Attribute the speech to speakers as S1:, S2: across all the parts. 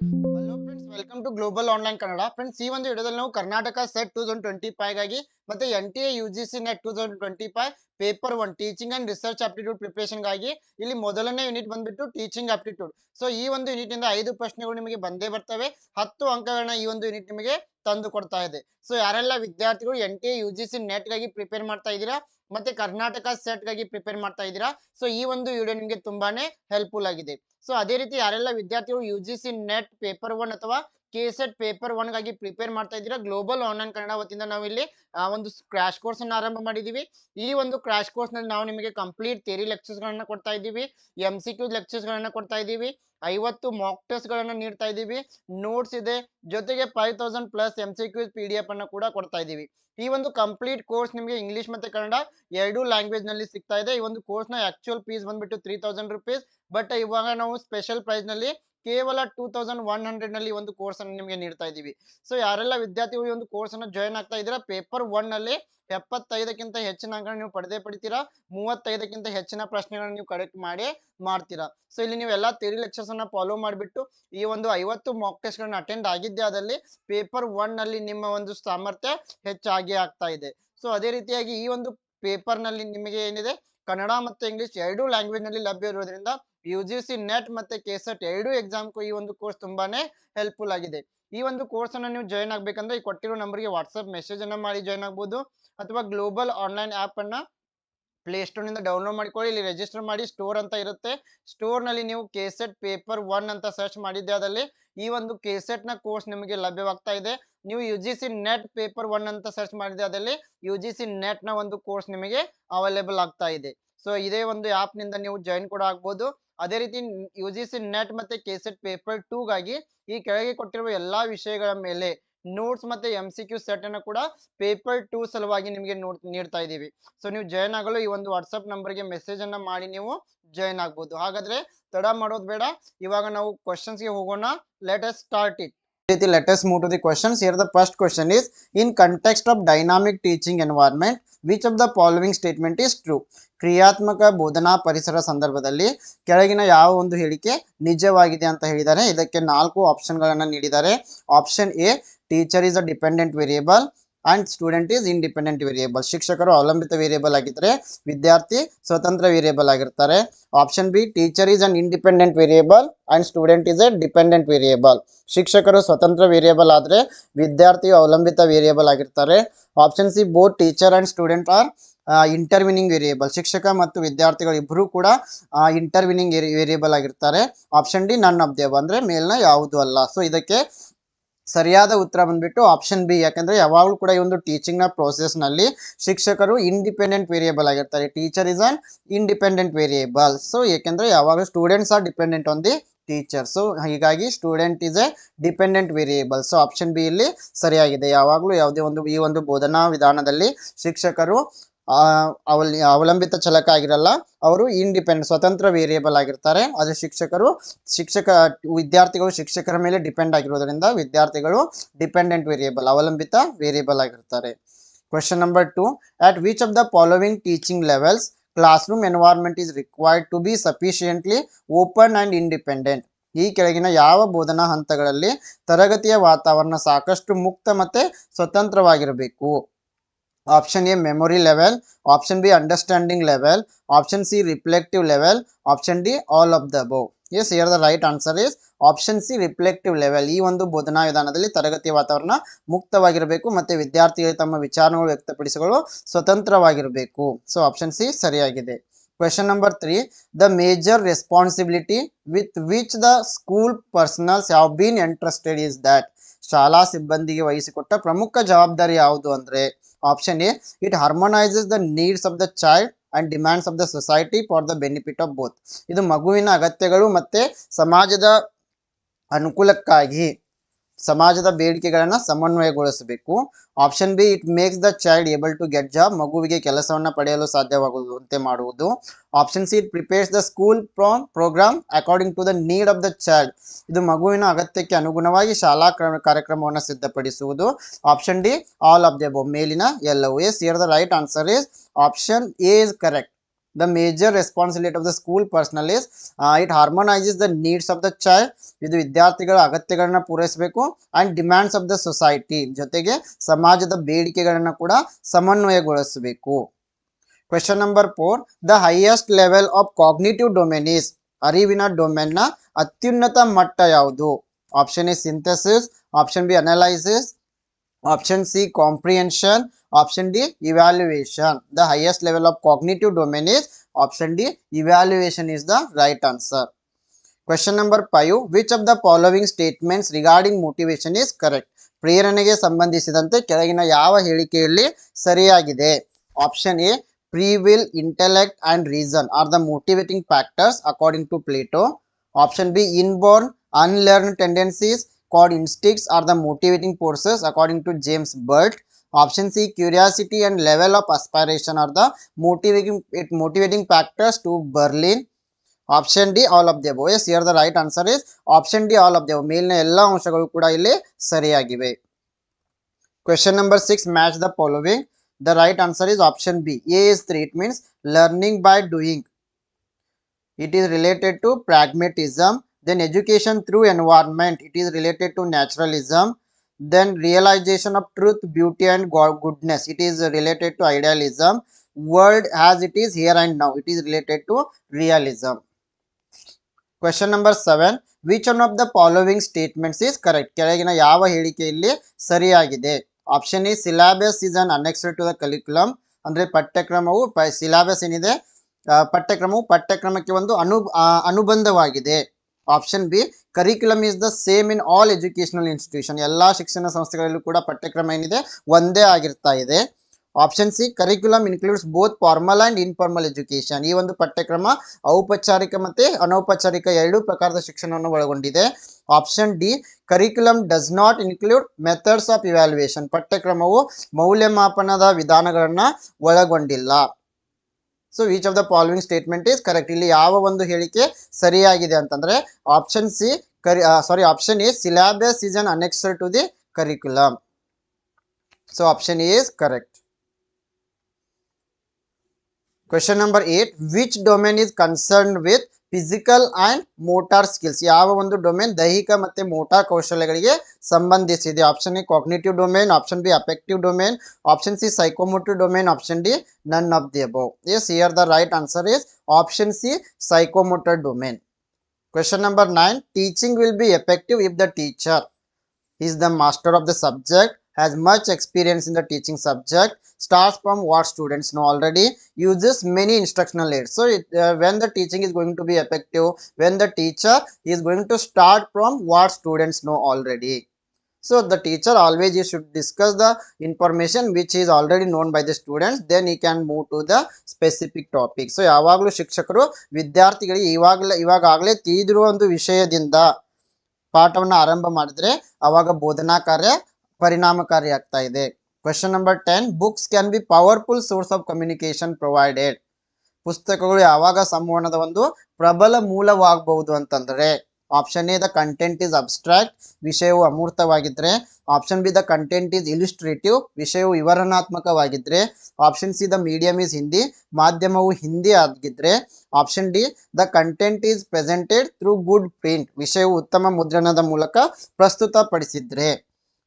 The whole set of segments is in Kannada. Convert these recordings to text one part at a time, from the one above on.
S1: Welcome to global online Kannada friends ಈ ಒಂದು ವಿಡಿಯೋದಲ್ಲಿ ನಾವು Karnataka SET two thousand twenty ಫೈವ್ಗಾಗಿ ಮತ್ತೆ N T A U G C NET two thousand twenty five paper one teaching and research aptitude ಪ್ರಿಪರೇಷನ್ಗಾಗಿ ಇಲ್ಲಿ ಮೊದಲನೇ ಯೂನಿಟ್ ಬಂದ್ಬಿಟ್ಟು ಟೀಚಿಂಗ್ ಆಪ್ಟಿಟ್ಯೂಡ್ ಸೊ ಈ ಒಂದು ಯೂನಿಟ್ ಇಂದ ಐದು ಪ್ರಶ್ನೆಗಳು ನಿಮಗೆ ಬಂದೇ ಬರ್ತವೆ. ಹತ್ತು ಅಂಕಗಳನ್ನ ಈ ಒಂದು ಯೂನಿಟ್ ನಿಮಗೆ ತಂದು ಕೊಡ್ತಾ ಇದೆ. ಸೊ ಯಾರೆಲ್ಲ ವಿದ್ಯಾರ್ಥಿಗಳು N T A U G C ನೆಟ್ಗಾಗಿ prepare ಮಾಡ್ತಾ ಇದ್ದೀರಾ ಮತ್ತೆ ಕರ್ನಾಟಕ ಸೆಟ್ಗಾಗಿ ಪ್ರಿಪೇರ್ ಮಾಡ್ತಾ ಇದ್ದೀರಾ? ಸೊ ಈ ಒಂದು ವಿಡಿಯೋ ನಿಮಗೆ ತುಂಬಾನೇ ಹೆಲ್ಪ್ಫುಲ್ ಆಗಿದೆ. ಸೊ ಅದೇ ರೀತಿ ಯಾರೆಲ್ಲ ವಿದ್ಯಾರ್ಥಿಗಳು U G C NET paper one ಅಥವಾ ಕೆ ಸೆಟ್ ಪೇಪರ್ ಒನ್ಗಾಗಿ ಪ್ರಿಪೇರ್ ಮಾಡ್ತಾ ಇದ್ದೀರಾ ಗ್ಲೋಬಲ್ ಆನ್ಲೈನ್ ಕನ್ನಡ ವತಿಯಿಂದ ನಾವು ಇಲ್ಲಿ ಒಂದು ಕ್ರಾಶ್ ಕೋರ್ಸ್ ಅನ್ನು ಆರಂಭ ಮಾಡಿದೀವಿ ಈ ಒಂದು ಕ್ರಾಶ್ ಕೋರ್ಸ್ನಲ್ಲಿ ನಾವು ನಿಮಗೆ ಕಂಪ್ಲೀಟ್ ಥಿಯರಿ ಲೆಕ್ಚರ್ಸ್ ಗಳನ್ನ ಕೊಡ್ತಾ ಇದ್ದೀವಿ ಎಂ ಸಿ ಕ್ಯೂ ಲೆಕ್ಚರ್ಸ್ ಗಳನ್ನ ಕೊಡ್ತಾ ಇದ್ದೀವಿ, ಐವತ್ತು ಮಾಕ್ ಟೆಸ್ಟ್ ಗಳನ್ನ ನೀಡ್ತಾ ಇದ್ದೀವಿ ನೋಟ್ಸ್ ಇದೆ, ಜೊತೆಗೆ five thousand plus M C Qs P D F ಅನ್ನ ಕೂಡ ಕೊಡ್ತಾ ಇದ್ದೀವಿ. ಈ ಒಂದು ಕಂಪ್ಲೀಟ್ ಕೋರ್ಸ್ ನಿಮಗೆ ಇಂಗ್ಲಿಷ್ ಮತ್ತೆ ಕನ್ನಡ ಎರಡು ಲ್ಯಾಂಗ್ವೇಜ್ನಲ್ಲಿ ಸಿಗ್ತಾ ಇದೆ. ಈ ಒಂದು ಕೋರ್ಸ್ನ ಆಕ್ಚುಯಲ್ ಫೀಸ್ ಬಂದ್ಬಿಟ್ಟು ತ್ರೀ ತೌಸಂಡ್ ರುಪೀಸ್ ಬಟ್ ಇವಾಗ ನಾವು ಸ್ಪೆಷಲ್ ಪ್ರೈಸ್ನಲ್ಲಿ ಕೇವಲ ಟೂ ತೌಸಂಡ್ ಒನ್ ಹಂಡ್ರೆಡ್ನಲ್ಲಿ ಒಂದು ಕೋರ್ಸ್ ಅನ್ನು ನಿಮಗೆ ನೀಡ್ತಾ ಇದ್ದೀವಿ. ಸೊ ಯಾರೆಲ್ಲ ವಿದ್ಯಾರ್ಥಿಗಳು ಈ ಒಂದು ಕೋರ್ಸ್ ಅನ್ನು ಜಾಯ್ನ್ ಆಗ್ತಾ ಇದ್ದೀರಾ ಪೇಪರ್ ಒನ್ನಲ್ಲಿ ಎಪ್ಪತ್ತೈದಕ್ಕಿಂತ ಹೆಚ್ಚಿನ ಅಂಕಗಳನ್ನು ನೀವು ಪಡೆದೇ ಪಡಿತೀರಾ, ಮೂವತ್ತೈದಕ್ಕಿಂತ ಹೆಚ್ಚಿನ ಪ್ರಶ್ನೆಗಳನ್ನು ನೀವು ಕರೆಕ್ಟ್ ಮಾಡಿ ಮಾಡ್ತೀರಾ. ಸೊ ಇಲ್ಲಿ ನೀವೆಲ್ಲ ಥಿಯರಿ ಲೆಕ್ಚರ್ಸ್ ಅನ್ನ ಫಾಲೋ ಮಾಡಿಬಿಟ್ಟು ಈ ಒಂದು ಐವತ್ತು ಮಾಕ್ ಟೆಸ್ಟ್ ಗಳನ್ನ ಅಟೆಂಡ್ ಆಗಿದ್ದೆ ಆದಲ್ಲಿ ಪೇಪರ್ ಒನ್ನಲ್ಲಿ ನಿಮ್ಮ ಒಂದು ಸಾಮರ್ಥ್ಯ ಹೆಚ್ಚಾಗಿ ಆಗ್ತಾ ಇದೆ. ಸೊ ಅದೇ ರೀತಿಯಾಗಿ ಈ ಒಂದು ಪೇಪರ್ನಲ್ಲಿ ನಿಮಗೆ ಏನಿದೆ ಕನ್ನಡ ಮತ್ತು ಇಂಗ್ಲಿಷ್ ಎರಡೂ ಲ್ಯಾಂಗ್ವೇಜ್ನಲ್ಲಿ ಲಭ್ಯ ಇರೋದ್ರಿಂದ ಯು ಜಿ ಸಿ ನೆಟ್ ಮತ್ತೆ ಕೆಸೆಟ್ ಎರಡೂ ಎಕ್ಸಾಮ್ಗೂ ಈ ಒಂದು ಕೋರ್ಸ್ ತುಂಬಾನೇ ಹೆಲ್ಪ್ಫುಲ್ ಆಗಿದೆ. ಈ ಒಂದು ಕೋರ್ಸ್ ಅನ್ನ ನೀವು ಜಾಯ್ನ್ ಆಗ್ಬೇಕಂದ್ರೆ ಈ ಕೊಟ್ಟಿರೋ ನಂಬರ್ಗೆ ವಾಟ್ಸ್ಆಪ್ ಮೆಸೇಜ್ ಅನ್ನ ಮಾಡಿ ಜಾಯ್ನ್ ಆಗ್ಬೋದು. ಅಥವಾ ಗ್ಲೋಬಲ್ ಆನ್ಲೈನ್ ಆಪ್ ಅನ್ನ ಪ್ಲೇಸ್ಟೋರ್ನಿಂದ ಡೌನ್ಲೋಡ್ ಮಾಡ್ಕೊಳ್ಳಿ. ಇಲ್ಲಿ ರಿಜಿಸ್ಟರ್ ಮಾಡಿ. ಸ್ಟೋರ್ ಅಂತ ಇರುತ್ತೆ. ಸ್ಟೋರ್ನಲ್ಲಿ ನೀವು ಕೆಸೆಟ್ ಪೇಪರ್ ಒನ್ ಅಂತ ಸರ್ಚ್ ಮಾಡಿದ್ದೆ ಅದರಲ್ಲಿ. ಈ ಒಂದು ಕೆಸೆಟ್ನ ಕೋರ್ಸ್ ನಿಮಗೆ ಲಭ್ಯವಾಗ್ತಾ ಇದೆ. ನೀವು U G C NET paper one ಅಂತ ಸರ್ಚ್ ಮಾಡಿದ್ರೆ ಅದರಲ್ಲಿ ಯು ಜಿ ಸಿ ನೆಟ್ನ ಒಂದು ಕೋರ್ಸ್ ನಿಮಗೆ ಅವೈಲೇಬಲ್ ಆಗ್ತಾ ಇದೆ. ಸೊ ಇದೇ ಒಂದು ಆಪ್ನಿಂದ ನೀವು ಜಾಯಿನ್ ಕೂಡ ಆಗ್ಬೋದು. ಅದೇ ರೀತಿ ಯು ಜಿ ಸಿ ನೆಟ್ ಮತ್ತೆ ಕೆಸೆಟ್ ಪೇಪರ್ ಟೂಗಾಗಿ ಈ ಕೆಳಗೆ ಕೊಟ್ಟಿರುವ ಎಲ್ಲಾ ವಿಷಯಗಳ ಮೇಲೆ ನೋಟ್ಸ್ ಮತ್ತೆ ಎಂ ಸಿ ಕ್ಯೂ ಸೆಟ್ ಅನ್ನು ಕೂಡ ಪೇಪರ್ ಟೂ ಸಲುವಾಗಿ ನಿಮಗೆ ನೋಡ್, ನೀಡ್ತಾ ಇದ್ದೀವಿ. ಸೊ ನೀವು ಜಾಯ್ನ್ ಆಗಲು ಈ ಒಂದು ವಾಟ್ಸ್ಆಪ್ ನಂಬರ್ಗೆ ಮೆಸೇಜ್ ಅನ್ನ ಮಾಡಿ ನೀವು ಜಾಯ್ನ್ ಆಗ್ಬೋದು. ಹಾಗಾದ್ರೆ ತಡ ಮಾಡೋದು ಬೇಡ. ಇವಾಗ ನಾವು ಕ್ವಶನ್ಸ್ಗೆ ಹೋಗೋಣ. ಲೆಟ್ ಅಸ್ ಸ್ಟಾರ್ಟ್ ಇಟ್ ರೀತಿ let us move to the questions here the first question is in context of dynamic teaching environment which of the following statement is true ಕ್ರಿಯಾತ್ಮಕ ಬೋಧನಾ ಪರಿಸರ ಸಂದರ್ಭದಲ್ಲಿ ಕೆಳಗಿನ ಯಾವ ಒಂದು ಹೇಳಿಕೆ ನಿಜವಾಗಿದೆ ಅಂತ ಹೇಳಿದ್ದಾರೆ. ಇದಕ್ಕೆ ನಾಲ್ಕು ಆಪ್ಷನ್ಗಳನ್ನು ನೀಡಿದ್ದಾರೆ. Option A teacher is a dependent variable and student is independent variable ಶಿಕ್ಷಕರು ಅವಲಂಬಿತ ವೇರಿಯೇಬಲ್ ಆಗಿದ್ದರೆ ವಿದ್ಯಾರ್ಥಿ ಸ್ವತಂತ್ರ ವೇರಿಯೇಬಲ್ ಆಗಿರ್ತಾರೆ option B teacher is an independent variable and student is a dependent variable ಶಿಕ್ಷಕರು ಸ್ವತಂತ್ರ ವೇರಿಯೇಬಲ್ ಆದರೆ ವಿದ್ಯಾರ್ಥಿಯು ಅವಲಂಬಿತ ವೇರಿಯೇಬಲ್ ಆಗಿರ್ತಾರೆ option C both teacher and student are intervening variable ಶಿಕ್ಷಕ ಮತ್ತು ವಿದ್ಯಾರ್ಥಿಗಳು ಇಬ್ಬರೂ ಕೂಡ ಇಂಟರ್ವಿನಿಂಗ್ ವೇರಿಯೇಬಲ್ ಆಗಿರ್ತಾರೆ option D none of the above ಅಂದ್ರೆ ಮೇಲ್ನ ಯಾವುದು ಅಲ್ಲ. ಸೊ ಇದಕ್ಕೆ ಸರಿಯಾದ ಉತ್ತರ ಬಂದ್ಬಿಟ್ಟು ಆಪ್ಷನ್ ಬಿ ಯಾಕಂದ್ರೆ ಯಾವಾಗಲೂ ಕೂಡ ಈ ಒಂದು ಟೀಚಿಂಗ್ ಪ್ರೋಸೆಸ್ನಲ್ಲಿ ಶಿಕ್ಷಕರು ಇಂಡಿಪೆಂಡೆಂಟ್ ವೇರಿಯೇಬಲ್ ಆಗಿರ್ತಾರೆ. Teacher is an independent variable so ಏಕೆಂದ್ರೆ ಯಾವಾಗಲೂ students are dependent on the teacher so ಹೀಗಾಗಿ student is a dependent variable so option B ಇಲ್ಲಿ ಸರಿಯಾಗಿದೆ. ಯಾವಾಗಲೂ ಯಾವುದೇ ಒಂದು ಈ ಒಂದು ಬೋಧನಾ ವಿಧಾನದಲ್ಲಿ ಶಿಕ್ಷಕರು ಅವಲ್, ಅವಲಂಬಿತ ಚಲಕ ಆಗಿರಲ್ಲ, ಅವರು ಇಂಡಿಪೆಂಡ್ ಸ್ವತಂತ್ರ ವೇರಿಯೇಬಲ್ ಆಗಿರ್ತಾರೆ. ಆದರೆ ಶಿಕ್ಷಕರು, ಶಿಕ್ಷಕ, ವಿದ್ಯಾರ್ಥಿಗಳು ಶಿಕ್ಷಕರ ಮೇಲೆ ಡಿಪೆಂಡ್ ಆಗಿರೋದ್ರಿಂದ ವಿದ್ಯಾರ್ಥಿಗಳು ಡಿಪೆಂಡೆಂಟ್ ವೇರಿಯೇಬಲ್ ಅವಲಂಬಿತ ವೇರಿಯೇಬಲ್ ಆಗಿರ್ತಾರೆ. Question number two at which of the following teaching levels classroom environment is required to be sufficiently open and independent ಈ ಕೆಳಗಿನ ಯಾವ ಬೋಧನಾ ಹಂತಗಳಲ್ಲಿ ತರಗತಿಯ ವಾತಾವರಣ ಸಾಕಷ್ಟು ಮುಕ್ತ ಮತ್ತು ಸ್ವತಂತ್ರವಾಗಿರಬೇಕು? Option A memory level option B understanding level option C reflective level option D all of the above yes here the right answer is option C reflective level ಈ ಒಂದು ಬೋಧನಾ ವಿಧಾನದಲ್ಲಿ ತರಗತಿ ವಾತಾವರಣ ಮುಕ್ತವಾಗಿರಬೇಕು ಮತ್ತು ವಿದ್ಯಾರ್ಥಿಗಳು ತಮ್ಮ ವಿಚಾರಗಳು ವ್ಯಕ್ತಪಡಿಸಲು ಸ್ವತಂತ್ರವಾಗಿರಬೇಕು. ಸೊ ಆಪ್ಷನ್ ಸಿ ಸರಿಯಾಗಿದೆ. Question number three the major responsibility with which the school personnels have been entrusted is that ಶಾಲಾ ಸಿಬ್ಬಂದಿಗೆ ವಹಿಸಿಕೊಟ್ಟ ಪ್ರಮುಖ ಜವಾಬ್ದಾರಿ ಯಾವುದು ಅಂದ್ರೆ option A it harmonises the needs of the child and demands of the society for the benefit of both ಇದು ಮಗುವಿನ ಅಗತ್ಯಗಳು ಮತ್ತೆ ಸಮಾಜದ ಅನುಕೂಲಕ್ಕಾಗಿ. ಸಮಾಜದ ಬೇಡಿಕೆಗಳನ್ನು ಸಮನ್ವಯಗೊಳಿಸಬೇಕು. Option B it makes the child able to get job ಮಗುವಿಗೆ ಕೆಲಸವನ್ನು ಪಡೆಯಲು ಸಾಧ್ಯವಾಗುವಂತೆ ಮಾಡುವುದು. Option C it prepares the school programme according to the need of the child ಇದು ಮಗುವಿನ ಅಗತ್ಯಕ್ಕೆ ಅನುಗುಣವಾಗಿ ಶಾಲಾ ಕ್ರಮ, ಕಾರ್ಯಕ್ರಮವನ್ನು ಸಿದ್ಧಪಡಿಸುವುದು. Option D all of the ಮೇಲಿನ ಎಲ್ಲವೂ yes here the right answer is option A is correct the major responsibility of the school personnel is uh, it harmonizes the needs of the child ಇದು ವಿದ್ಯಾರ್ಥಿಗಳ ಅಗತ್ಯಗಳನ್ನ ಪೂರೈಸಬೇಕು and demands of the society ಜೊತೆಗೆ ಸಮಾಜದ ಬೇಡಿಕೆಗಳನ್ನು ಕೂಡ ಸಮನ್ವಯಗೊಳಿಸಬೇಕು. Question number four the highest level of cognitive domain is ಅರಿವಿನ ಡೊಮೇನ್ನ ಅತ್ಯುನ್ನತ ಮಟ್ಟ ಯಾವುದು? Option A synthesis option B analysis option C comprehension option d evaluation the highest level of cognitive domain is option d evaluation is the right answer question number 5 which of the following statements regarding motivation is correct ಪ್ರೇರಣೆಗೆ ಸಂಬಂಧಿಸಿದಂತೆ ಕೆಳಗಿನ ಯಾವ ಹೇಳಿಕೆಯಲ್ಲಿ ಸರಿಯಾಗಿದೆ option A free will intellect and reason are the motivating factors according to Plato option B inborn unlearn tendencies called instincts are the motivating forces according to James Burt. Option C, curiosity and level of aspiration are the motivating it motivating factors to Berlin. Option D all of the above is here the right answer is option D all of the above ಮೇಲಿನ ಎಲ್ಲ ಅಂಶಗಳು ಕೂಡ ಇಲ್ಲಿ ಸರಿಯಾಗಿವೆ question number six match the following the right answer is option B A is three it means learning by doing it is related to pragmatism Then education through environment it is related to naturalism then realization of truth beauty and go- goodness it is related to idealism world as it is here and now it is related to realism question number 7 which one of the following statements is correct ಕೆಳಗಿನ ಯಾವ ಹೇಳಿಕೆ ಇಲ್ಲಿ ಸರಿಯಾಗಿದೆ option A syllabus is an annexure to the curriculum andre ಏನಿದೆ ಆ, ಪಠ್ಯಕ್ರಮವು ಪಠ್ಯಕ್ರಮಕ್ಕೆ ಒಂದು ಅನು ಅನುಬಂಧವಾಗಿದೆ option B curriculum is the same in all educational institution ಎಲ್ಲಾ ಶಿಕ್ಷಣ ಸಂಸ್ಥೆಗಳಲ್ಲೂ ಕೂಡ ಪಠ್ಯಕ್ರಮ ಏನಿದೆ, ಒಂದೇ ಆಗಿರ್ತಾ ಇದೆ. Option C curriculum includes both formal and informal education ಈ ಒಂದು ಪಠ್ಯಕ್ರಮ ಔಪಚಾರಿಕ ಮತ್ತು ಅನೌಪಚಾರಿಕ ಎರಡೂ ಪ್ರಕಾರದ ಶಿಕ್ಷಣವನ್ನು ಒಳಗೊಂಡಿದೆ. Option D curriculum does not include methods of evaluation ಪಠ್ಯಕ್ರಮವು ಮೌಲ್ಯಮಾಪನದ ವಿಧಾನಗಳನ್ನು ಒಳಗೊಂಡಿಲ್ಲ. So each of the following statement is correct ಇಲ್ಲಿ ಯಾವ ಒಂದು ಹೇಳಿಕೆ ಸರಿಯಾಗಿದೆ ಅಂತಂದ್ರೆ option C curry sorry option is syllabus is an annexure to the curriculum so option is correct question number eight which domain is concern with physical and motor skills ಯಾವ ಒಂದು ಡೊಮೇನ್ ದೈಹಿಕ ಮತ್ತೆ ಮೋಟಾರ್ ಕೌಶಲ್ಯಗಳಿಗೆ ಸಂಬಂಧಿಸಿದೆ option A cognitive domain option B affective domain option C psychomotive domain option D none of the above yes here the right answer is option c psychomotor domain question number 9 teaching will be effective if the teacher is the master of the subject has much experience in the teaching subject starts from what students know already uses many instructional aids so it, uh, when the teaching is going to be effective when the teacher is going to start from what students know already so the teacher always he should discuss the information which is already known by the students then he can move to the specific topic so ಯಾವಾಗಲೂ ಶಿಕ್ಷಕರು ವಿದ್ಯಾರ್ಥಿಗಳಿಗೆ ಇವಾಗಲೇ ಇವಾಗಲೇ ತಿಳಿದಿರುವ ಒಂದು ವಿಷಯದಿಂದ ಪಾಠವನ್ನು ಆರಂಭ ಮಾಡಿದ್ರೆ ಅವಾಗ ಬೋಧನಾ ಕಾರ್ಯ ಪರಿಣಾಮಕಾರಿ ಆಗ್ತಾ ಇದೆ question number ten books can be powerful source of communication provided ಪುಸ್ತಕಗಳು ಯಾವಾಗ ಸಂವಹನದ ಒಂದು ಪ್ರಬಲ ಮೂಲವಾಗಬಹುದು ಅಂತಂದ್ರೆ option A the content is abstract ವಿಷಯವು ಅಮೂರ್ತವಾಗಿದ್ರೆ option B the content is illustrative ವಿಷಯವು ವಿವರಣಾತ್ಮಕವಾಗಿದ್ರೆ option C the medium is Hindi, ಮಾಧ್ಯಮವು ಹಿಂದಿ ಆಗಿದ್ರೆ option D the content is presented through good print ವಿಷಯವು ಉತ್ತಮ ಮುದ್ರಣದ ಮೂಲಕ ಪ್ರಸ್ತುತಪಡಿಸಿದ್ರೆ.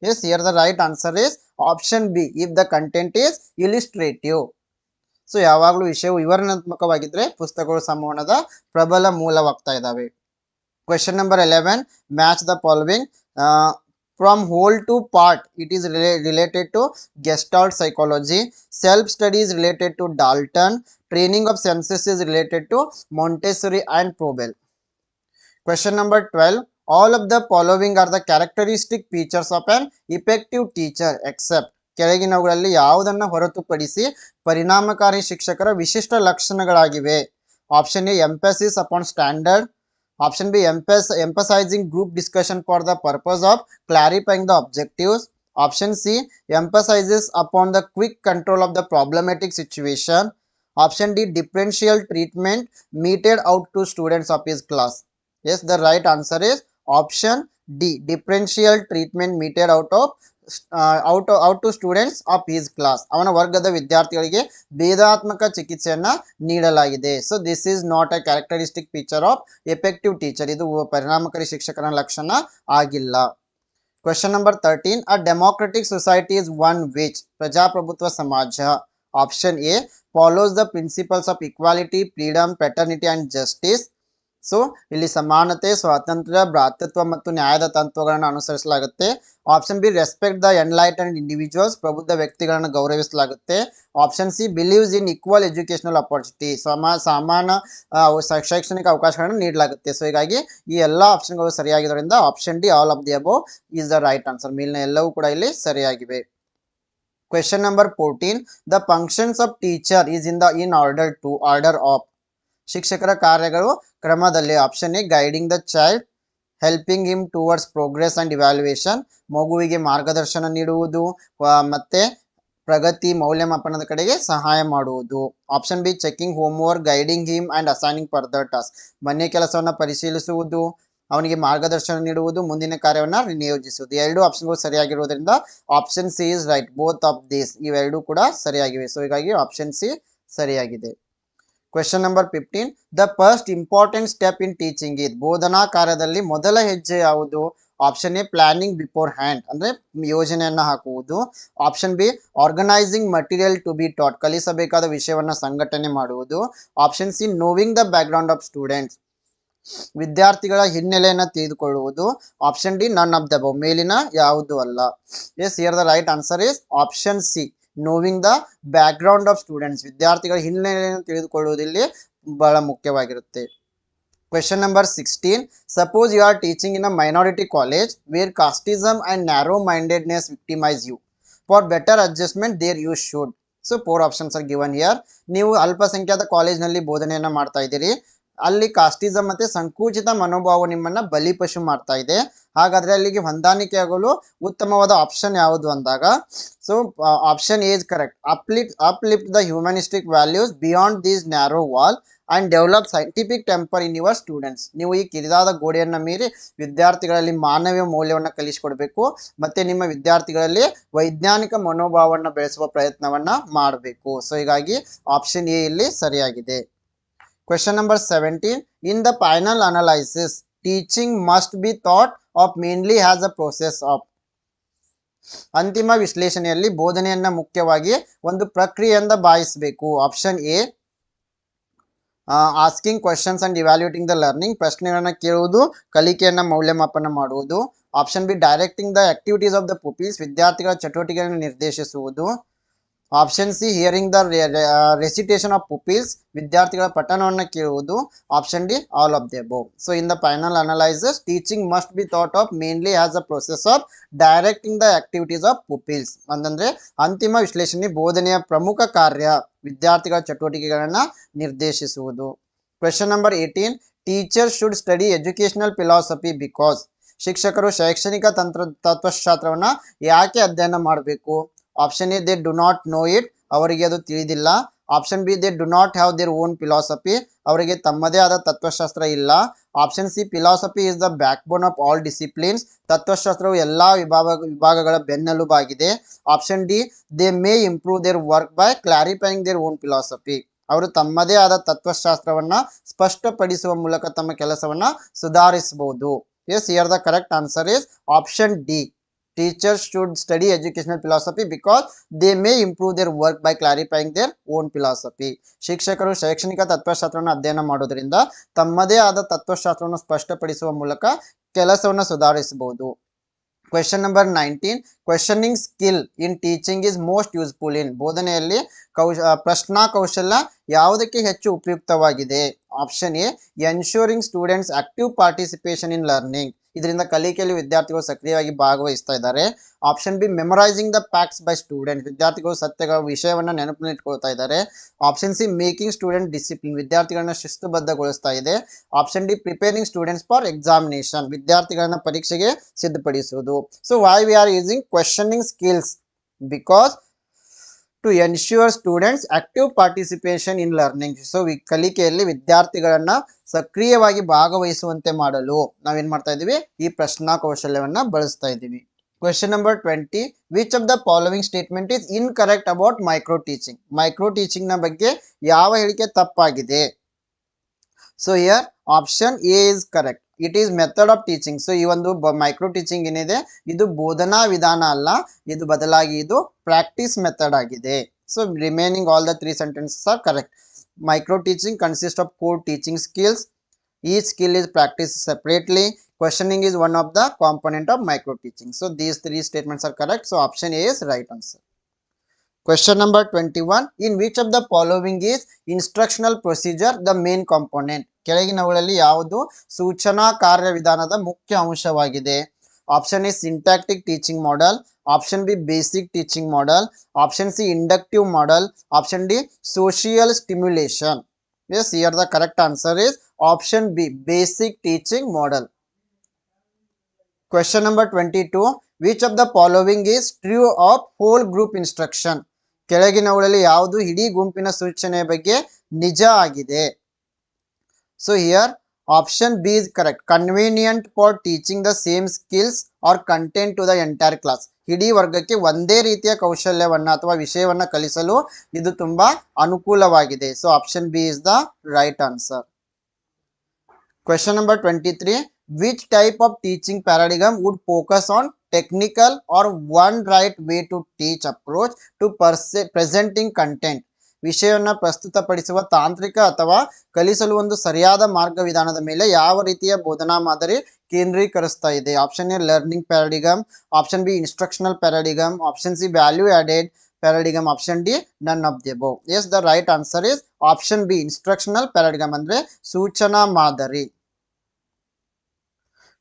S1: Yes here the right answer is option B if the content is illustrative so ಯಾವಾಗಲೂ ವಿಷಯವು ವಿವರಣಾತ್ಮಕವಾಗಿದ್ರೆ ಪುಸ್ತಕಗಳು ಸಂವಹನದ ಪ್ರಬಲ ಮೂಲವಾಗ್ತಾ ಇದ್ದಾವೆ question number eleven match the following from whole to part it is related to gestalt psychology self studies related to Dalton training of senses is related to Montessori and Froebel question number twelve all of the following are the characteristic features of an effective teacher except ಕೆಳಗಿನವುಗಳಲ್ಲಿ ಯಾವುದನ್ನು ಹೊರತುಪಡಿಸಿ ಪರಿಣಾಮಕಾರಿ ಶಿಕ್ಷಕರ ವಿಶಿಷ್ಟ ಲಕ್ಷಣಗಳಾಗಿವೆ. Option A emphasis upon standard option B ಎಂಪಸ್ emphasising group discussion for the purpose of clarifying the objectives option C emphasises upon the quick control of the problematic situation option D differential treatment meted out to students of his class. Yes, the right answer is option d, differential treatment meted out of out out to students of his class ಅವನ ವರ್ಗದ ವಿದ್ಯಾರ್ಥಿಗಳಿಗೆ ಭೇದಾತ್ಮಕ ಚಿಕಿತ್ಸೆಯನ್ನು ನೀಡಲಾಗಿದೆ. So this is not a characteristic feature of effective teacher ಇದು ಪರಿಣಾಮಕಾರಿ ಶಿಕ್ಷಕರ ಲಕ್ಷಣ ಆಗಿಲ್ಲ. Question number thirteen a democratic society is one which ಪ್ರಜಾಪ್ರಭುತ್ವ ಸಮಾಜ. Option A follows the principles of equality freedom paternity and justice so ಇಲ್ಲಿ ಸಮಾನತೆ, ಸ್ವಾತಂತ್ರ್ಯ, ಭ್ರಾತೃತ್ವ ಮತ್ತು ನ್ಯಾಯದ ತತ್ವಗಳನ್ನು ಅನುಸರಿಸಲಾಗುತ್ತೆ. Option B respect the enlightened individuals ಪ್ರಬುದ್ಧ ವ್ಯಕ್ತಿಗಳನ್ನು ಗೌರವಿಸಲಾಗುತ್ತೆ. Option C believes in equal educational opportunity ಸಮ, ಸಮಾನ ಶೈಕ್ಷಣಿಕ ಅವಕಾಶಗಳನ್ನು ನೀಡಲಾಗುತ್ತೆ. ಸೊ ಹೀಗಾಗಿ ಈ ಎಲ್ಲ ಆಪ್ಷನ್ಗಳು ಸರಿಯಾಗಿರೋದ್ರಿಂದ option D all of the above is the right answer ಮೇಲಿನ ಎಲ್ಲವೂ ಕೂಡ ಇಲ್ಲಿ ಸರಿಯಾಗಿವೆ. Question number fourteen the functions of teacher is in the in order to order of ಶಿಕ್ಷಕರ ಕಾರ್ಯಗಳು ಕ್ರಮದಲ್ಲಿ option A guiding the child helping him towards progress and evaluation ಮಗುವಿಗೆ ಮಾರ್ಗದರ್ಶನ ನೀಡುವುದು ಮತ್ತೆ ಪ್ರಗತಿ ಮೌಲ್ಯಮಾಪನದ ಕಡೆಗೆ ಸಹಾಯ ಮಾಡುವುದು. Option B checking homework guiding him and assigning further task ಮನೆ ಕೆಲಸವನ್ನು ಪರಿಶೀಲಿಸುವುದು, ಅವನಿಗೆ ಮಾರ್ಗದರ್ಶನ ನೀಡುವುದು, ಮುಂದಿನ ಕಾರ್ಯವನ್ನು ನಿಯೋಜಿಸುವುದು. ಎರಡು ಆಪ್ಷನ್ಗಳು ಸರಿಯಾಗಿರುವುದರಿಂದ option C is right both of these ಇವೆರಡೂ ಕೂಡ ಸರಿಯಾಗಿವೆ. ಸೊ ಹೀಗಾಗಿ ಆಪ್ಷನ್ ಸಿ ಸರಿಯಾಗಿದೆ. Question number fifteen the first important step in teaching is ಬೋಧನಾ ಕಾರ್ಯದಲ್ಲಿ ಮೊದಲ ಹೆಜ್ಜೆ ಯಾವುದು? Option A planning beforehand ಅಂದ್ರೆ ಯೋಜನೆಯನ್ನು ಹಾಕುವುದು. Option B organising material to be taught ಕಲಿಸಬೇಕಾದ ವಿಷಯವನ್ನ ಸಂಘಟನೆ ಮಾಡುವುದು. Option C knowing the background of students ವಿದ್ಯಾರ್ಥಿಗಳ ಹಿನ್ನೆಲೆಯನ್ನು ತಿಳಿದುಕೊಳ್ಳುವುದು. Option D none of the ಮೇಲಿನ ಯಾವುದು ಅಲ್ಲ? Yes here the right answer is option C knowing the background of students ವಿದ್ಯಾರ್ಥಿಗಳ ಹಿನ್ನೆಲೆಯನ್ನು ತಿಳಿದುಕೊಳ್ಳುವುದಿಲ್ಲಿ ಬಹಳ ಮುಖ್ಯವಾಗಿರುತ್ತೆ. Question number sixteen suppose you are teaching in a minority college where casteism and narrow mindedness victimise you for better adjustment there you should so four options are given here ನೀವು ಅಲ್ಪಸಂಖ್ಯಾತ ಕಾಲೇಜ್ನಲ್ಲಿ ಬೋಧನೆಯನ್ನು ಮಾಡ್ತಾ ಇದ್ದೀರಿ. ಅಲ್ಲಿ ಕಾಸ್ಟಿಸಮ್ ಮತ್ತು ಸಂಕುಚಿತ ಮನೋಭಾವ ನಿಮ್ಮನ್ನು ಬಲಿಪಶು ಮಾಡ್ತಾ ಇದೆ. ಹಾಗಾದ್ರೆ ಅಲ್ಲಿಗೆ ಹೊಂದಾಣಿಕೆ ಆಗಲು ಉತ್ತಮವಾದ ಆಪ್ಷನ್ ಯಾವುದು ಅಂದಾಗ so option is correct uplift uplift the humanistic values beyond these narrow wall and develop scientific temper in your students ನೀವು ಈ ಕಿರಿದಾದ ಗೋಡೆಯನ್ನು ಮೀರಿ ವಿದ್ಯಾರ್ಥಿಗಳಲ್ಲಿ ಮಾನವೀಯ ಮೌಲ್ಯವನ್ನು ಕಲಿಸಿಕೊಡಬೇಕು, ಮತ್ತು ನಿಮ್ಮ ವಿದ್ಯಾರ್ಥಿಗಳಲ್ಲಿ ವೈಜ್ಞಾನಿಕ ಮನೋಭಾವವನ್ನು ಬೆಳೆಸುವ ಪ್ರಯತ್ನವನ್ನು ಮಾಡಬೇಕು. ಸೊ ಹೀಗಾಗಿ ಆಪ್ಷನ್ ಎ ಇಲ್ಲಿ ಸರಿಯಾಗಿದೆ. Question number seventeen in the final analysis teaching must be thought of mainly has a process of ಅಂತಿಮ ವಿಶ್ಲೇಷಣೆಯಲ್ಲಿ ಬೋಧನೆಯನ್ನ ಮುಖ್ಯವಾಗಿ ಒಂದು ಪ್ರಕ್ರಿಯೆಯಿಂದ ಭಾವಿಸಬೇಕು. Option A asking questions and evaluating the learning ಪ್ರಶ್ನೆಗಳನ್ನ ಕೇಳುವುದು, ಕಲಿಕೆಯನ್ನ ಮೌಲ್ಯಮಾಪನ ಮಾಡುವುದು. Option B directing the activities of the pupils ವಿದ್ಯಾರ್ಥಿಗಳ ಚಟುವಟಿಕೆಗಳನ್ನು ನಿರ್ದೇಶಿಸುವುದು. Option C hearing the recitation of pupils ವಿದ್ಯಾರ್ಥಿಗಳ ಪಠಣವನ್ನು ಕೇಳುವುದು. Option D all of the ಬೋ so in the final analysis teaching must be thought of mainly as a process of directing the activities of pupils ಅಂತಂದ್ರೆ ಅಂತಿಮ ವಿಶ್ಲೇಷಣೆ ಬೋಧನೆಯ ಪ್ರಮುಖ ಕಾರ್ಯ ವಿದ್ಯಾರ್ಥಿಗಳ ಚಟುವಟಿಕೆಗಳನ್ನು ನಿರ್ದೇಶಿಸುವುದು. Question number eighteen teacher should study educational philosophy because ಶಿಕ್ಷಕರು ಶೈಕ್ಷಣಿಕ ತಂತ್ರ, ತತ್ವಶಾಸ್ತ್ರವನ್ನು ಯಾಕೆ ಅಧ್ಯಯನ ಮಾಡಬೇಕು? Option A they do not know it ಅವರಿಗೆ ಅದು ತಿಳಿದಿಲ್ಲ. Option B they do not have their own philosophy ಅವರಿಗೆ ತಮ್ಮದೇ ಆದ ತತ್ವಶಾಸ್ತ್ರ ಇಲ್ಲ. Option C philosophy is the backbone of all disciplines ತತ್ವಶಾಸ್ತ್ರವು ಎಲ್ಲ ವಿಭಾಗ, ವಿಭಾಗಗಳ ಬೆನ್ನೆಲುಬಾಗಿದೆ. Option D they may improve their work by clarifying their own philosophy ಅವರು ತಮ್ಮದೇ ಆದ ತತ್ವಶಾಸ್ತ್ರವನ್ನು ಸ್ಪಷ್ಟಪಡಿಸುವ ಮೂಲಕ ತಮ್ಮ ಕೆಲಸವನ್ನು ಸುಧಾರಿಸಬಹುದು. Yes here the correct answer is option D teachers should study educational philosophy because they may improve their work by clarifying their own philosophy. ಶಿಕ್ಷಕರು ಶೈಕ್ಷಣಿಕ ತತ್ವಶಾಸ್ತ್ರವನ್ನು ಅಧ್ಯಯನ ಮಾಡೋದ್ರಿಂದ ತಮ್ಮದೇ ಆದ ತತ್ವಶಾಸ್ತ್ರವನ್ನು ಸ್ಪಷ್ಟಪಡಿಸುವ ಮೂಲಕ ಕೆಲಸವನ್ನು ಸುಧಾರಿಸಬಹುದು. Question number nineteen questioning skill in teaching is most useful in ಬೋಧನೆಯಲ್ಲಿ ಕೌಶ ಪ್ರಶ್ನಾ ಕೌಶಲ್ಯ ಯಾವುದಕ್ಕೆ ಹೆಚ್ಚು ಉಪಯುಕ್ತವಾಗಿದೆ? Option A ensuring students active participation in learning ಇದರಿಂದ ಕಲಿಕೆಯಲ್ಲಿ ವಿದ್ಯಾರ್ಥಿಗಳು ಸಕ್ರಿಯವಾಗಿ ಭಾಗವಹಿಸ್ತಾ ಇದ್ದಾರೆ option B memorising the facts by student ವಿದ್ಯಾರ್ಥಿಗಳು ಸತ್ಯಗಳ ವಿಷಯವನ್ನು ನೆನಪಿನಿಟ್ಕೊಳ್ತಾ ಇದ್ದಾರೆ. Option C making student discipline ವಿದ್ಯಾರ್ಥಿಗಳನ್ನ ಶಿಸ್ತುಬದ್ಧಗೊಳಿಸ್ತಾ ಇದೆ option D preparing students for examination ವಿದ್ಯಾರ್ಥಿಗಳನ್ನ ಪರೀಕ್ಷೆಗೆ ಸಿದ್ಧಪಡಿಸುವುದು. So why we are using questioning skills because to ensure students active participation in learning so ಕಲಿಕೆಯಲ್ಲಿ ವಿದ್ಯಾರ್ಥಿಗಳನ್ನು ಸಕ್ರಿಯವಾಗಿ ಭಾಗವಹಿಸುವಂತೆ ಮಾಡಲು ನಾವೇನು ಮಾಡ್ತಾ ಇದ್ದೀವಿ? ಈ ಪ್ರಶ್ನಾ ಕೌಶಲ್ಯವನ್ನು ಬಳಸ್ತಾ ಇದ್ದೀವಿ. Question number twenty which of the following statement is incorrect about micro teaching micro ಟೀಚಿಂಗ್ನ ಬಗ್ಗೆ ಯಾವ ಹೇಳಿಕೆ ತಪ್ಪಾಗಿದೆ? So here option A is correct it is method of teaching so ಈ ಒಂದು ಮೈಕ್ರೋ ಟೀಚಿಂಗ್ ಏನಿದೆ? ಇದು ಬೋಧನಾ ವಿಧಾನ ಅಲ್ಲ. ಇದು ಬದಲಾಗಿ ಇದು ಪ್ರಾಕ್ಟೀಸ್ ಮೆಥಡ್ ಆಗಿದೆ. So remaining all the three sentences are correct micro teaching consist of core teaching skills each skill is practice separately questioning is one of the component of micro teaching so these three statements are correct so option A is right answer question number 21 in which of the following is instructional procedure the main component ಕೆಳಗಿನವುಗಳಲ್ಲಿ ಯಾವುದು ಸೂಚನಾ ಕಾರ್ಯವಿಧಾನದ ಮುಖ್ಯ ಅಂಶವಾಗಿದೆ option A syntactic teaching model option B basic teaching model option C inductive model option D social stimulation yes here the correct answer is option b basic teaching model question number 22 which of the following is true of whole group instruction ಕೆಳಗಿನವುಗಳಲ್ಲಿ ಯಾವುದು ಇಡೀ ಗುಂಪಿನ ಸೂಚನೆ ಬಗ್ಗೆ ನಿಜ ಆಗಿದೆ. So here option B is correct convenient for teaching the same skills are content to the entire class ಇಡೀ ವರ್ಗಕ್ಕೆ ಒಂದೇ ರೀತಿಯ ಕೌಶಲ್ಯವನ್ನು ಅಥವಾ ವಿಷಯವನ್ನು ಕಲಿಸಲು ಇದು ತುಂಬಾ ಅನುಕೂಲವಾಗಿದೆ. So option B is the right answer question number twenty three which type of teaching paradigm would focus on technical or one right way to teach approach to per se presenting content ವಿಷಯವನ್ನ ಪ್ರಸ್ತುತಪಡಿಸುವ ತಾಂತ್ರಿಕ ಅಥವಾ ಕಲಿಸಲು ಒಂದು ಸರಿಯಾದ ಮಾರ್ಗ ವಿಧಾನದ ಮೇಲೆ ಯಾವ ರೀತಿಯ ಬೋಧನಾ ಮಾದರಿ ಕೇಂದ್ರೀಕರಿಸ್ತಾ ಇದೆ? Option A learning paradigm option B instructional paradigm option C value added paradigm option D none of the above yes the right answer is option B instructional paradigm ಅಂದ್ರೆ ಸೂಚನಾ ಮಾದರಿ.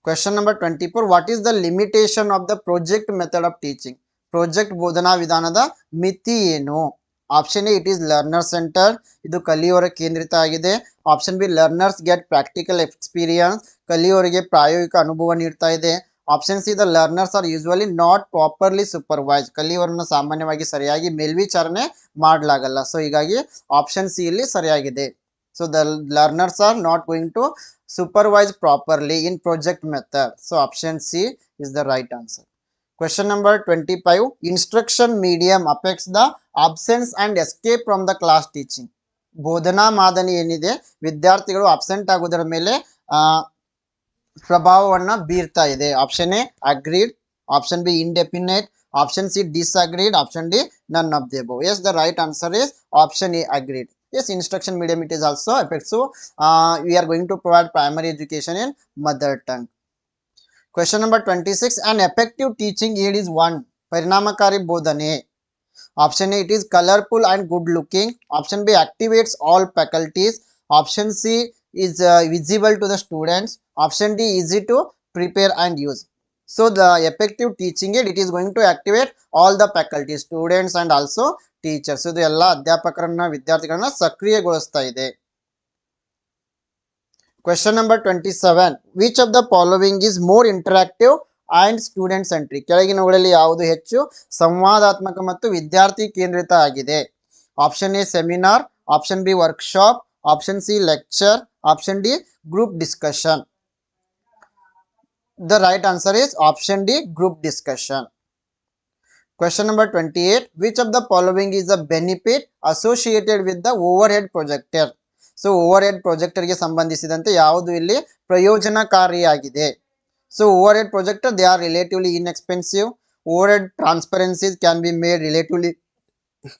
S1: Question number twenty four what is the limitation of the project method of teaching project ಬೋಧನಾ ವಿಧಾನದ ಮಿತಿ ಏನು option A it is learner centre ಇದು ಕಲಿಯುವವರ ಕೇಂದ್ರಿತ ಆಗಿದೆ. Option B learners get practical experience ಕಲಿಯೋರಿಗೆ ಪ್ರಾಯೋಗಿಕ ಅನುಭವ ನೀಡ್ತಾ ಇದೆ. Option C the learners are usually not properly supervise ಕಲಿಯುವವರನ್ನು ಸಾಮಾನ್ಯವಾಗಿ ಸರಿಯಾಗಿ ಮೇಲ್ವಿಚಾರಣೆ ಮಾಡಲಾಗಲ್ಲ. ಸೊ ಹೀಗಾಗಿ ಆಪ್ಷನ್ ಸಿ ಇಲ್ಲಿ ಸರಿಯಾಗಿದೆ. So the learners are not going to supervise properly in project method. So option C is the right answer. Question number 25. Instruction medium affects the absence and escape from the class teaching. ಬೋಧನಾ ಮಾದನಿ ಏನಿದೆ ವಿದ್ಯಾರ್ಥಿಗಳು ಅಬ್ಸೆಂಟ್ ಆಗೋದರ ಮೇಲೆ ಆ, ಪ್ರಭಾವವನ್ನ ಬೀರ್ತಾ ಇದೆ option A agreed option B indefinite option C disagreed option D none of the above as the right answer is option A agreed yes instruction medium it is also affects so uh, we are going to provide primary education in mother tongue question number 26 an effective teaching aid is one parinamakari bodhane option a it is colorful and good looking option b activates all faculties option c is uh, visible to the students option d easy to prepare and use so, the effective teaching aid it is going to activate all the faculty, students and also teachers. ಇದು ಎಲ್ಲ ಅಧ್ಯಾಪಕರನ್ನ ವಿದ್ಯಾರ್ಥಿಗಳನ್ನ ಸಕ್ರಿಯಗೊಳಿಸ್ತಾ ಇದೆ question number twenty seven which of the following is more interactive and student centric ಕೆಳಗಿನವುಗಳಲ್ಲಿ ಯಾವುದು ಹೆಚ್ಚು ಸಂವಾದಾತ್ಮಕ ಮತ್ತು ವಿದ್ಯಾರ್ಥಿ ಕೇಂದ್ರಿತ ಆಗಿದೆ. Option A seminar option B workshop option C lecture option D group discussion the right answer is option D group discussion Question number 28. Which of the following is a benefit associated with the overhead projector? So overhead ಪ್ರೊಜೆಕ್ಟರ್ಗೆ ಸಂಬಂಧಿಸಿದಂತೆ ಯಾವುದು ಇಲ್ಲಿ ಪ್ರಯೋಜನಕಾರಿಯಾಗಿದೆ? So overhead projector they are relatively inexpensive overhead transparencies can be made relatively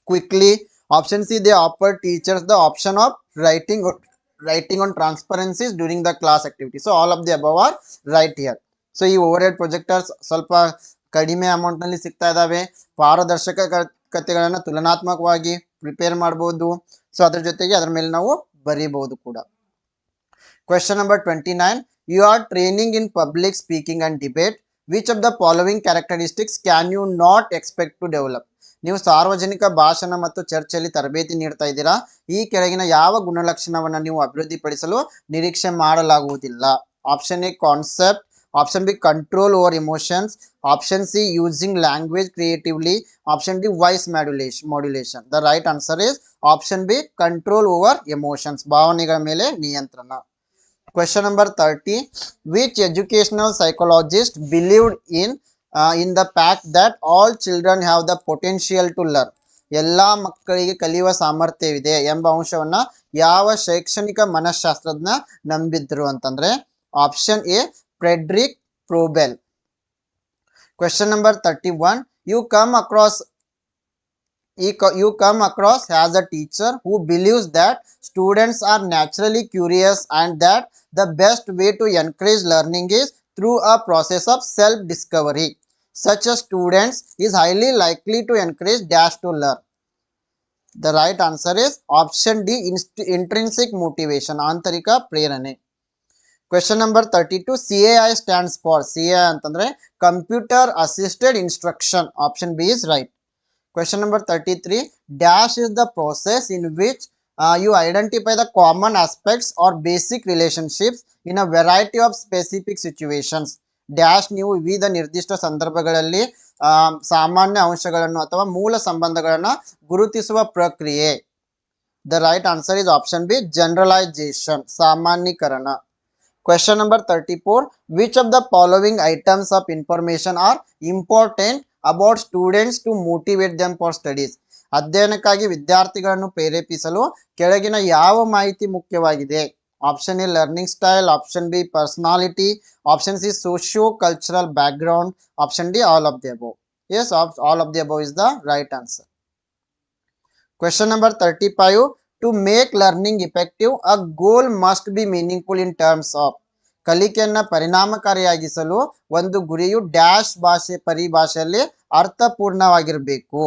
S1: quickly option C they offer teachers the option of writing writing on transparencies during the class activity so all of the above are right here so ಈ ಓವರ್ ಹೆಡ್ ಪ್ರೊಜೆಕ್ಟರ್ಸ್ ಸ್ವಲ್ಪ ಕಡಿಮೆ ಅಮೌಂಟ್ನಲ್ಲಿ ಸಿಗ್ತಾ ಇದ್ದಾವೆ ಪಾರದರ್ಶಕತೆಗಳನ್ನು ತುಲನಾತ್ಮಕವಾಗಿ ಪ್ರಿಪೇರ್ ಮಾಡ್ಬೋದು. ಸೊ ಅದ್ರ ಜೊತೆಗೆ ಅದ್ರ ಮೇಲೆ ನಾವು ಬರೀಬಹುದು ಕೂಡ. Question number twenty nine you are training in public speaking and debate which of the following characteristics can you not expect to develop ನೀವು ಸಾರ್ವಜನಿಕ ಭಾಷಣ ಮತ್ತು ಚರ್ಚೆಯಲ್ಲಿ ತರಬೇತಿ ನೀಡ್ತಾ ಇದ್ದೀರಾ? ಈ ಕೆಳಗಿನ ಯಾವ ಗುಣಲಕ್ಷಣವನ್ನು ನೀವು ಅಭಿವೃದ್ಧಿಪಡಿಸಲು ನಿರೀಕ್ಷೆ ಮಾಡಲಾಗುವುದಿಲ್ಲ? Option A concept option B control over emotions option C using language creatively option D voice modulation modulation the right answer is option B control over emotions ಭಾವನೆಗಳ ಮೇಲೆ ನಿಯಂತ್ರಣ. Question number thirty which psychologist psychologist believed in in the fact that all children have the potential to learn? ಎಲ್ಲ ಮಕ್ಕಳಿಗೆ ಕಲಿಯುವ ಸಾಮರ್ಥ್ಯವಿದೆ ಎಂಬ ಅಂಶವನ್ನ ಯಾವ ಶೈಕ್ಷಣಿಕ ಮನಃಶಾಸ್ತ್ರಜ್ಞ ನಂಬಿದ್ರು ಅಂತಂದ್ರೆ option A Friedrich Froebel question number thirty one you come across you come across as a teacher who believes that students are naturally curious and that the best way to encourage learning is through a process of self discovery such as students is highly likely to encourage dash to learn the right answer is option d inst- intrinsic motivation ಆಂತರಿಕ ಪ್ರೇರಣೆ question number thirty two C A I stands for C A ಅಂತಂದ್ರೆ computer assisted instruction option B is right question number thirty three dash is the process in which you identify the common aspects or basic relationships in a variety of specific situations dash ನೀವು ವಿವಿಧ ನಿರ್ದಿಷ್ಟ ಸಂದರ್ಭಗಳಲ್ಲಿ ಸಾಮಾನ್ಯ ಅಂಶಗಳನ್ನು ಅಥವಾ ಮೂಲ ಸಂಬಂಧಗಳನ್ನು ಗುರುತಿಸುವ ಪ್ರಕ್ರಿಯೆ. The right answer is option B generalisation ಸಾಮಾನ್ಯೀಕರಣ. Question number 34 Which of the following items of information are important about students to motivate them for studies? ಅಧ್ಯಯನಕ್ಕಾಗಿ ವಿದ್ಯಾರ್ಥಿಗಳನ್ನು ಪ್ರೇರೇಪಿಸಲು ಕೆಳಗಿನ ಯಾವ ಮಾಹಿತಿ ಮುಖ್ಯವಾಗಿದೆ? Option A learning style option B personality option C socio cultural background option D all of the above yes all of the above is the right answer question number thirty five to make learning effective a goal must be meaningful in terms of ಕಲಿಕೆಯನ್ನು ಪರಿಣಾಮಕಾರಿಯಾಗಿಸಲು ಒಂದು ಗುರಿಯು ಡ್ಯಾಶ್ ಭಾಷೆ ಪರಿಭಾಷೆಯಲ್ಲಿ ಅರ್ಥಪೂರ್ಣವಾಗಿರಬೇಕು.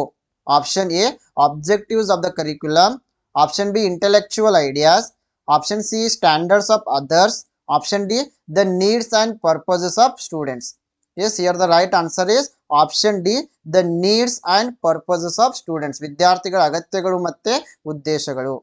S1: Option A objectives of the curriculum option B intellectual ideas option C standards of others option D the needs and purposes of students yes here the right answer is option D the needs and purposes of students ವಿದ್ಯಾರ್ಥಿಗಳ ಅಗತ್ಯಗಳು ಮತ್ತು ಉದ್ದೇಶಗಳು.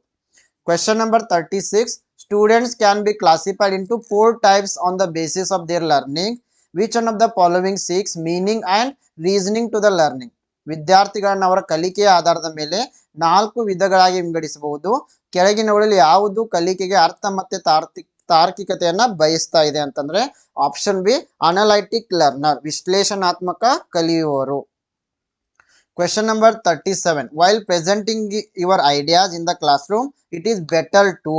S1: Question number thirty six students can be classified into four types on the basis of learning. Learning which of the following six meaning and reasoning to the learning ವಿದ್ಯಾರ್ಥಿಗಳನ್ನ ಅವರ ಕಲಿಕೆಯ ಆಧಾರದ ಮೇಲೆ ನಾಲ್ಕು ವಿಧಗಳಾಗಿ ವಿಂಗಡಿಸಬಹುದು. ಕೆಳಗಿನವುಗಳಲ್ಲಿ ಯಾವುದು ಕಲಿಕೆಗೆ ಅರ್ಥ ಮತ್ತೆ ತಾರ್ಕಿಕ ತಾರ್ಕಿಕತೆಯನ್ನ ಬಯಸ್ತಾ ಇದೆ ಅಂತಂದ್ರೆ ಆಪ್ಷನ್ ಬಿ ಅನಲೈಟಿಕ್ ಲರ್ನರ್ ವಿಶ್ಲೇಷಣಾತ್ಮಕ ಕಲಿಯುವವರು. Number thirty seven while presenting your ideas in the classroom it is better to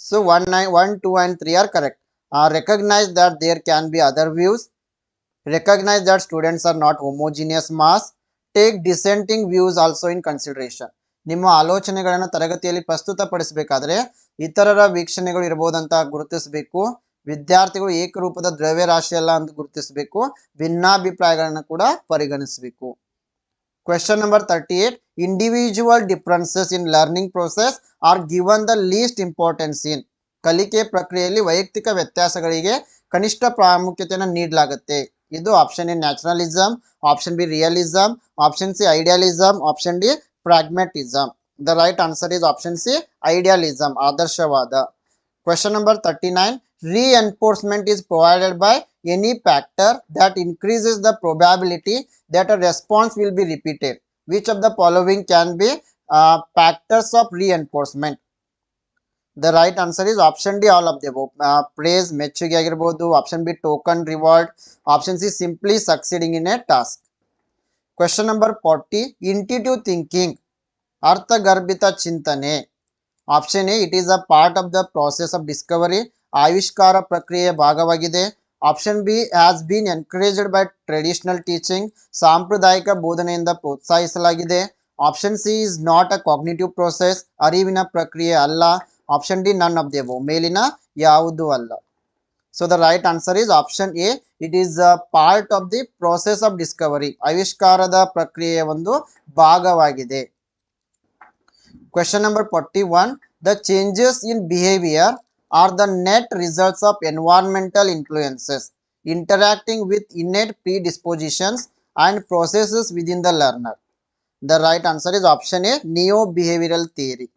S1: so one nine one two and three are correct recognize that there can be other views. Recognize that students are not homogeneous mass. Take dissenting views also in consideration. ನಿಮ್ಮ ಆಲೋಚನೆಗಳನ್ನು ತರಗತಿಯಲ್ಲಿ ಪ್ರಸ್ತುತಪಡಿಸಬೇಕಾದ್ರೆ ಇತರರ ವೀಕ್ಷಣೆಗಳು ಇರಬಹುದಂತ ಗುರುತಿಸಬೇಕು. ವಿದ್ಯಾರ್ಥಿಗಳು ಏಕರೂಪದ ದ್ರವ್ಯರಾಶಿಯಲ್ಲ ಅಂತ ಗುರುತಿಸಬೇಕು. ಭಿನ್ನಾಭಿಪ್ರಾಯಗಳನ್ನು ಕೂಡ ಪರಿಗಣಿಸಬೇಕು. Number thirty eight individual differences in learning process are given the least importance in ಕಲಿಕೆ ಪ್ರಕ್ರಿಯೆಯಲ್ಲಿ ವೈಯಕ್ತಿಕ ವ್ಯತ್ಯಾಸಗಳಿಗೆ ಕನಿಷ್ಠ ಪ್ರಾಮುಖ್ಯತೆಯನ್ನು ನೀಡಲಾಗುತ್ತೆ. ಇದು option A naturalism option B realism option C idealism option D pragmatism the right answer is option C idealism ಆದರ್ಶವಾದ. Question number thirty nine reinforcement is provided by any factor that increases the probability that a response will be repeated which of the following can be uh, factors of reinforcement the right answer is option d all of the above uh, praise ಮೆಚ್ಚುಗೆ ಆಗಿರಬಹುದು option B token reward option C simply succeeding in a task question number forty intuitive thinking ಅರ್ಥಗರ್ಭಿತ ಚಿಂತನೆ option A it is a part of the process of discovery ಆವಿಷ್ಕಾರ ಪ್ರಕ್ರಿಯೆಯ ಭಾಗವಾಗಿದೆ. Option B has been encouraged by traditional teaching ಸಾಂಪ್ರದಾಯಿಕ ಬೋಧನೆಯಿಂದ ಪ್ರೋತ್ಸಾಹಿಸಲಾಗಿದೆ. Option C is not a cognitive process ಅರಿವಿನ ಪ್ರಕ್ರಿಯೆ ಅಲ್ಲ. Option D none of the above ಮೇಲಿನ ಯಾವುದೂ ಅಲ್ಲ. So the right answer is option A it is a part of the process of discovery ಆವಿಷ್ಕಾರದ ಪ್ರಕ್ರಿಯೆಯ ಒಂದು ಭಾಗವಾಗಿದೆ. Question number forty one the changes in behaviour are the net results of environmental influences interacting with innate predispositions and processes within the learner. The right answer is option A neo behavioral theory.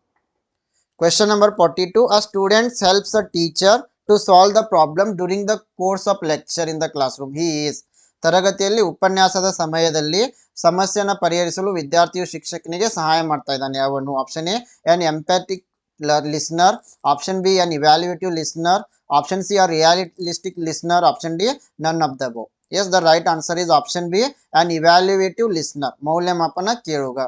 S1: Question number 42 A student helps a teacher to solve the problem during the course of lecture in the classroom. He is ತರಗತಿಯಲ್ಲಿ ಉಪನ್ಯಾಸದ ಸಮಯದಲ್ಲಿ ಸಮಸ್ಯೆಯನ್ನು ಪರಿಹರಿಸಲು ವಿದ್ಯಾರ್ಥಿಯು ಶಿಕ್ಷಕನಿಗೆ ಸಹಾಯ ಮಾಡ್ತಾ ಇದ್ದಾನೆ ಅವನು option A N empathic listener. Option b, an evaluative listener. Option c, a realistic listener. Option d, none of the above. Yes the right answer is option B an evaluative listener ಮೌಲ್ಯಮಾಪನ ಕೇಳುಗ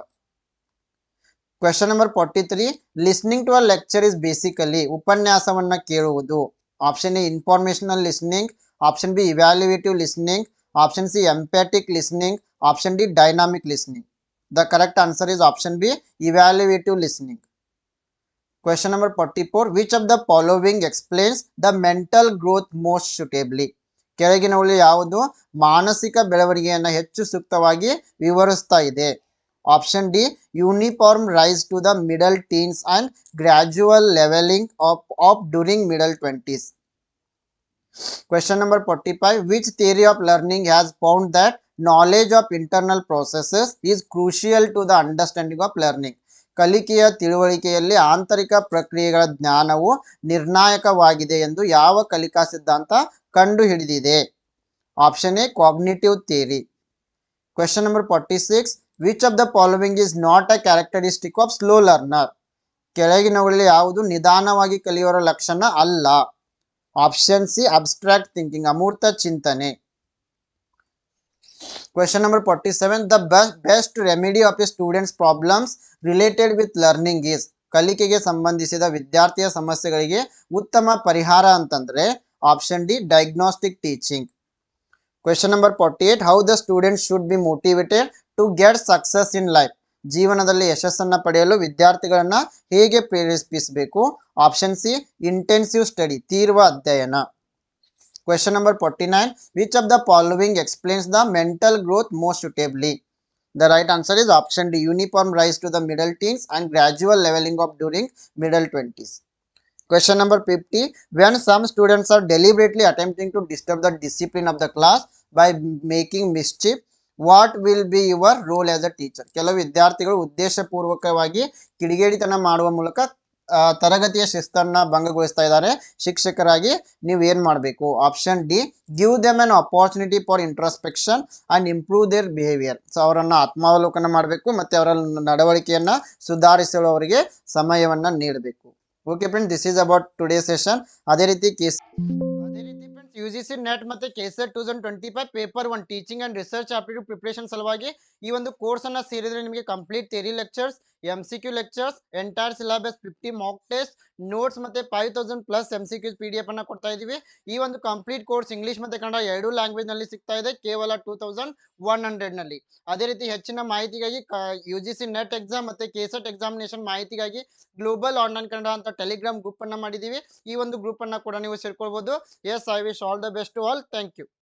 S1: question number forty three listening to a lecture is basically ಉಪನ್ಯಾಸವನ್ನ ಕೇಳುವುದು option A informational listening option B evaluative listening option C empathic listening option D dynamic listening the correct answer is option B evaluative listening Question number forty four which of the following explains the mental growth most suitably ಕೆಳಗಿನವುಗಳಲ್ಲಿ ಯಾವುದು ಮಾನಸಿಕ ಬೆಳವಣಿಗೆಯನ್ನು ಹೆಚ್ಚು ಸೂಕ್ತವಾಗಿ ವಿವರಿಸ್ತಾ ಇದೆ option D uniform rise to the middle teens and gradual levelling off off during middle twenties Question number 45 Which theory of learning has found that knowledge of internal processes is crucial to the understanding of learning? ಕಲಿಕೆಯ ತಿಳುವಳಿಕೆಯಲ್ಲಿ ಆಂತರಿಕ ಪ್ರಕ್ರಿಯೆಗಳ ಜ್ಞಾನವು ನಿರ್ಣಾಯಕವಾಗಿದೆ ಎಂದು ಯಾವ ಕಲಿಕಾ ಸಿದ್ಧಾಂತ ಕಂಡುಹಿಡಿದಿದೆ? Option A cognitive theory question number forty six which of the following is not a characteristic of slow learner ಕೆಳಗಿನವುಗಳಲ್ಲಿ ಯಾವುದು ನಿಧಾನವಾಗಿ ಕಲಿಯುವರ ಲಕ್ಷಣ ಅಲ್ಲ? ಆಪ್ಷನ್ ಸಿ ಅಬ್ಸ್ಟ್ರಾಕ್ಟ್ ಥಿಂಕಿಂಗ್ ಅಮೂರ್ತ ಚಿಂತನೆ. Question number forty seven the best remedy of a students problems related with learning is, ಕಲಿಕೆಗೆ ಸಂಬಂಧಿಸಿದ ವಿದ್ಯಾರ್ಥಿಯ ಸಮಸ್ಯೆಗಳಿಗೆ ಉತ್ತಮ ಪರಿಹಾರ ಅಂತಂದ್ರೆ option D diagnostic teaching question number forty eight how the student should be motivated to get success in life ಜೀವನದಲ್ಲಿ ಯಶಸ್ಸನ್ನು ಪಡೆಯಲು ವಿದ್ಯಾರ್ಥಿಗಳನ್ನ ಹೇಗೆ ಪ್ರೇರೇಪಿಸಬೇಕು? ಆಪ್ಷನ್ ಸಿ ಇಂಟೆನ್ಸಿವ್ ಸ್ಟಡಿ ತೀವ್ರ ಅಧ್ಯಯನ. Question number forty nine which of the following explains the mental growth most suitably the right answer is option D uniform rise to the middle teens and gradual levelling off during middle 20s. Question number 50. When some students are deliberately attempting to disturb the discipline of the class by making mischief, what will be your role as a teacher? ಕೆಲವು ವಿದ್ಯಾರ್ಥಿಗಳು ಉದ್ದೇಶಪೂರ್ವಕವಾಗಿ ಕಿಡಿಗೇಡಿತನ ಮಾಡುವ ಮೂಲಕ ಆ, ತರಗತಿಯ ಶಿಸ್ತನ್ನ ಭಂಗಗೊಳಿಸ್ತಾ ಇದ್ದಾರೆ. ಶಿಕ್ಷಕರಾಗಿ ನೀವು ಏನ್ ಮಾಡಬೇಕು? Option D give them an opportunity for introspection and improve their behaviour so ಅವರನ್ನ ಆತ್ಮಾವಲೋಕನ ಮಾಡಬೇಕು ಮತ್ತೆ ಅವರ ನಡವಳಿಕೆಯನ್ನ ಸುಧಾರಿಸಲು ಅವರಿಗೆ ಸಮಯವನ್ನ ನೀಡಬೇಕು. Okay friend this is about today session ಅದೇ ರೀತಿ ಕೇಸ್ ರೀತಿ ಯು ಜಿ ಸಿ ನೆಟ್ ಮತ್ತೆ ಕೆಸರ್ two thousand twenty five paper one teaching and research aptitude preparation ಸಲುವಾಗಿ ಈ ಒಂದು ಕೋರ್ಸ್ ಅನ್ನ ಸೇರಿದ್ರೆ ನಿಮಗೆ complete theory lectures M C Q lectures entire syllabus fifty mock test notes ಮತ್ತೆ five thousand plus M C Qs P D F ಅನ್ನ ಕೊಡ್ತಾ ಇದೀವಿ. ಈ ಒಂದು ಕಂಪ್ಲೀಟ್ ಕೋರ್ಸ್ ಇಂಗ್ಲಿಷ್ ಮತ್ತೆ ಕನ್ನಡ ಎರಡೂ ಲ್ಯಾಂಗ್ವೇಜ್ನಲ್ಲಿ ಸಿಗ್ತಾ ಇದೆ, ಕೇವಲ ಟೂ ತೌಸಂಡ್ ಒನ್ ಹಂಡ್ರೆಡ್ನಲ್ಲಿ. ಅದೇ ರೀತಿ ಹೆಚ್ಚಿನ ಮಾಹಿತಿಗಾಗಿ U G C NET exam ಮತ್ತೆ ಕೆಸೆಟ್ ಎಕ್ಸಾಮಿನೇಷನ್ ಮಾಹಿತಿಗಾಗಿ ಗ್ಲೋಬಲ್ ಆನ್ಲೈನ್ ಕನ್ನಡ ಅಂತ ಟೆಲಿಗ್ರಾಮ್ ಗ್ರೂಪ್ ಅನ್ನ ಮಾಡಿದೀವಿ. ಈ ಒಂದು ಗ್ರೂಪ್ ಅನ್ನ ಕೂಡ ನೀವು ಸೇರ್ಕೊಳ್ಬಹುದು yes I wish all the best to all thank you